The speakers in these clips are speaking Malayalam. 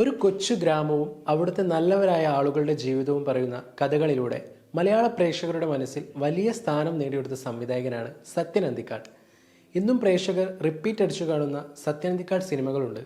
ഒരു കൊച്ചു ഗ്രാമവും അവിടുത്തെ നല്ലവരായ ആളുകളുടെ ജീവിതവും പറയുന്ന കഥകളിലൂടെ മലയാള പ്രേക്ഷകരുടെ മനസ്സിൽ വലിയ സ്ഥാനം നേടിയെടുത്ത സംവിധായകനാണ് സത്യൻ അന്തിക്കാട്. ഇന്നും പ്രേക്ഷകർ റിപ്പീറ്റ് അടിച്ചു കാണുന്ന സത്യൻ അന്തിക്കാട് സിനിമകളുണ്ട്.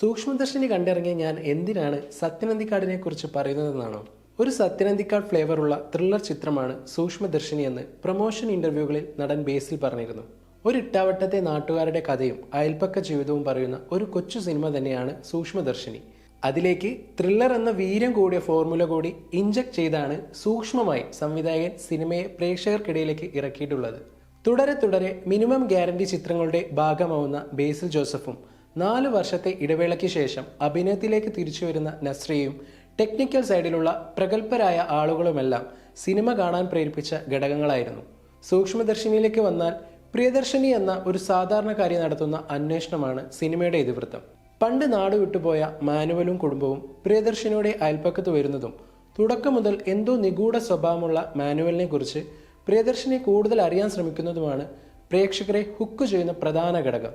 സൂക്ഷ്മദർശിനി കണ്ടിറങ്ങിയ ഞാൻ എന്തിനാണ് സത്യൻ അന്തിക്കാടിനെ കുറിച്ച് പറയുന്നതെന്നാണോ? ഒരു സത്യൻ അന്തിക്കാട് ഫ്ലേവറുള്ള ത്രില്ലർ ചിത്രമാണ് സൂക്ഷ്മദർശിനി എന്ന് പ്രൊമോഷൻ ഇന്റർവ്യൂകളിൽ നടൻ ബേസിൽ പറഞ്ഞിരുന്നു. ഒരു ഇട്ടാവട്ടത്തെ നാട്ടുകാരുടെ കഥയും അയൽപ്പക്ക ജീവിതവും പറയുന്ന ഒരു കൊച്ചു സിനിമ തന്നെയാണ് സൂക്ഷ്മദർശിനി. അതിലേക്ക് ത്രില്ലർ എന്ന വീര്യം കൂടിയ ഫോർമുല കൂടി ഇഞ്ചക്ട് ചെയ്താണ് സൂക്ഷ്മമായി സംവിധായകൻ സിനിമയെ പ്രേക്ഷകർക്കിടയിലേക്ക് ഇറക്കിയിട്ടുള്ളത്. തുടരെ തുടരെ മിനിമം ഗ്യാരണ്ടി ചിത്രങ്ങളുടെ ഭാഗമാവുന്ന ബേസിൽ ജോസഫും നാല് വർഷത്തെ ഇടവേളയ്ക്ക് ശേഷം അഭിനയത്തിലേക്ക് തിരിച്ചു വരുന്ന നസ്രിയയും ടെക്നിക്കൽ സൈഡിലുള്ള പ്രഗത്ഭരായ ആളുകളുമെല്ലാം സിനിമ കാണാൻ പ്രേരിപ്പിച്ച ഘടകങ്ങളായിരുന്നു. സൂക്ഷ്മദർശിനിയിലേക്ക് വന്നാൽ പ്രിയദർശിനി എന്ന ഒരു സാധാരണക്കാരി നടത്തുന്ന അന്വേഷണമാണ് സിനിമയുടെ ഇതിവൃത്തം. പണ്ട് നാട് വിട്ടുപോയ മാനുവലും കുടുംബവും പ്രിയദർശിനിയുടെ അയൽപ്പക്കത്ത് വരുന്നതും തുടക്കം മുതൽ എന്തോ നിഗൂഢ സ്വഭാവമുള്ള മാനുവലിനെ കുറിച്ച് പ്രിയദർശിനി കൂടുതൽ അറിയാൻ ശ്രമിക്കുന്നതുമാണ് പ്രേക്ഷകരെ ഹുക്ക് ചെയ്യുന്ന പ്രധാന ഘടകം.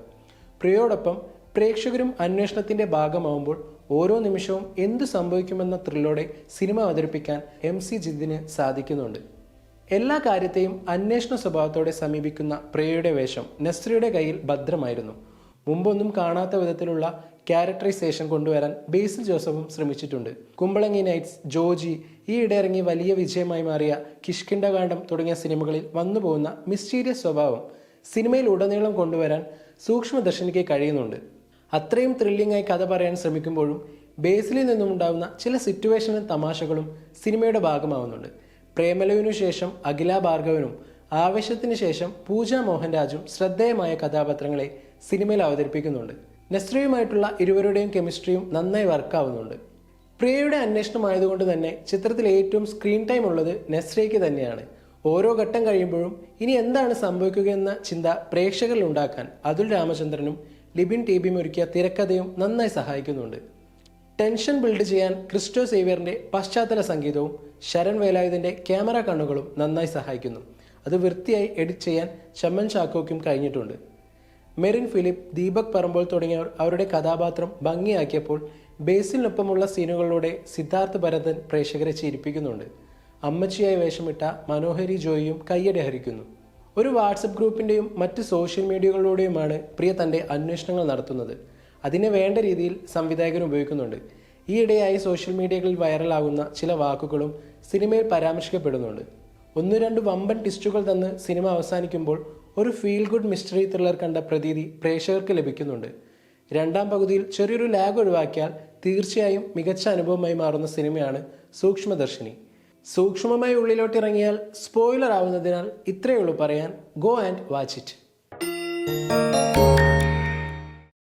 പ്രിയോടൊപ്പം പ്രേക്ഷകരും അന്വേഷണത്തിന്റെ ഭാഗമാവുമ്പോൾ ഓരോ നിമിഷവും എന്തു സംഭവിക്കുമെന്ന ത്രില്ലോടെ സിനിമ അവതരിപ്പിക്കാൻ എം സി ജിതിന് സാധിക്കുന്നുണ്ട്. എല്ലാ കാര്യത്തെയും അന്വേഷണ സ്വഭാവത്തോടെ സമീപിക്കുന്ന പ്രിയയുടെ വേഷം നസ്രിയുടെ കയ്യിൽ ഭദ്രമായിരുന്നു. മുമ്പൊന്നും കാണാത്ത വിധത്തിലുള്ള ക്യാരക്ടറൈസേഷൻ കൊണ്ടുവരാൻ ബേസിൽ ജോസഫും ശ്രമിച്ചിട്ടുണ്ട്. കുമ്പളങ്ങി നൈറ്റ്സ് ജോജി ഈ ഇടയിറങ്ങി വലിയ വിജയമായി മാറിയ കിഷ്കിണ്ടകാന്ഡം തുടങ്ങിയ സിനിമകളിൽ വന്നുപോകുന്ന മിസ്റ്റീരിയസ് സ്വഭാവം സിനിമയിൽ ഉടനീളം കൊണ്ടുവരാൻ സൂക്ഷ്മദർശനിക്ക് കഴിയുന്നുണ്ട്. അത്രയും ത്രില്ലിംഗ് ആയി കഥ പറയാൻ ശ്രമിക്കുമ്പോഴും ബേസിലിൽ നിന്നും ഉണ്ടാകുന്ന ചില സിറ്റുവേഷനും തമാശകളും സിനിമയുടെ ഭാഗമാവുന്നുണ്ട്. പ്രേമലുവിനു ശേഷം അഖില ഭാർഗവനും ആവേശത്തിന് ശേഷം പൂജ മോഹൻരാജും ശ്രദ്ധേയമായ കഥാപാത്രങ്ങളെ സിനിമയിൽ അവതരിപ്പിക്കുന്നുണ്ട്. നസ്രിയുമായിട്ടുള്ള ഇരുവരുടെയും കെമിസ്ട്രിയും നന്നായി വർക്കാവുന്നുണ്ട്. പ്രിയയുടെ അന്വേഷണമായതുകൊണ്ട് തന്നെ ചിത്രത്തിൽ ഏറ്റവും സ്ക്രീൻ ടൈം ഉള്ളത് നസ്രിയയ്ക്ക് തന്നെയാണ്. ഓരോ ഘട്ടം കഴിയുമ്പോഴും ഇനി എന്താണ് സംഭവിക്കുകയെന്ന ചിന്ത പ്രേക്ഷകരിൽ ഉണ്ടാക്കാൻ അതുൽ രാമചന്ദ്രനും ലിബിൻ ടി ബിയും ഒരുക്കിയ തിരക്കഥയും നന്നായി സഹായിക്കുന്നുണ്ട്. ടെൻഷൻ ബിൽഡ് ചെയ്യാൻ ക്രിസ്റ്റോ സേവിയറിന്റെ പശ്ചാത്തല സംഗീതവും ശരൺ വേലായുധന്റെ ക്യാമറ കണ്ണുകളും നന്നായി സഹായിക്കുന്നു. അത് വൃത്തിയായി എഡിറ്റ് ചെയ്യാൻ ചമ്മൻ ചാക്കോയ്ക്കും കഴിഞ്ഞിട്ടുണ്ട്. മെറിൻ ഫിലിപ്പ് ദീപക് പറമ്പോൾ തുടങ്ങിയവർ അവരുടെ കഥാപാത്രം ഭംഗിയാക്കിയപ്പോൾ ബേസിലിനൊപ്പമുള്ള സീനുകളിലൂടെ സിദ്ധാർത്ഥ് ഭരതൻ പ്രേക്ഷകരെ ചിരിപ്പിക്കുന്നുണ്ട്. അമ്മച്ചിയായി വേഷമിട്ട മനോഹരി ജോയിയും കയ്യടി ഹരിക്കുന്നു ഒരു വാട്സപ്പ് ഗ്രൂപ്പിന്റെയും മറ്റ് സോഷ്യൽ മീഡിയകളിലൂടെയുമാണ് പ്രിയ തന്റെ അന്വേഷണങ്ങൾ നടത്തുന്നത്. അതിനെ വേണ്ട രീതിയിൽ സംവിധായകൻ ഉപയോഗിക്കുന്നുണ്ട്. ഈയിടെയായി സോഷ്യൽ മീഡിയകളിൽ വൈറലാകുന്ന ചില വാക്കുകളും സിനിമയിൽ പരാമർശിക്കപ്പെടുന്നുണ്ട്. ഒന്ന് രണ്ട് വമ്പൻ ടിസ്റ്റുകൾ തന്ന് സിനിമ അവസാനിക്കുമ്പോൾ ഒരു ഫീൽ ഗുഡ് മിസ്റ്ററി ത്രില്ലർ കണ്ട പ്രതീതി പ്രേക്ഷകർക്ക് ലഭിക്കുന്നുണ്ട്. രണ്ടാം പകുതിയിൽ ചെറിയൊരു ലാഗ് ഒഴിവാക്കിയാൽ തീർച്ചയായും മികച്ച അനുഭവമായി മാറുന്ന സിനിമയാണ് സൂക്ഷ്മദർശിനി. സൂക്ഷ്മമായി ഉള്ളിലോട്ടിറങ്ങിയാൽ സ്പോയിലർ ആവുന്നതിനാൽ ഇത്രയേ ഉള്ളൂ പറയാൻ. Go and watch it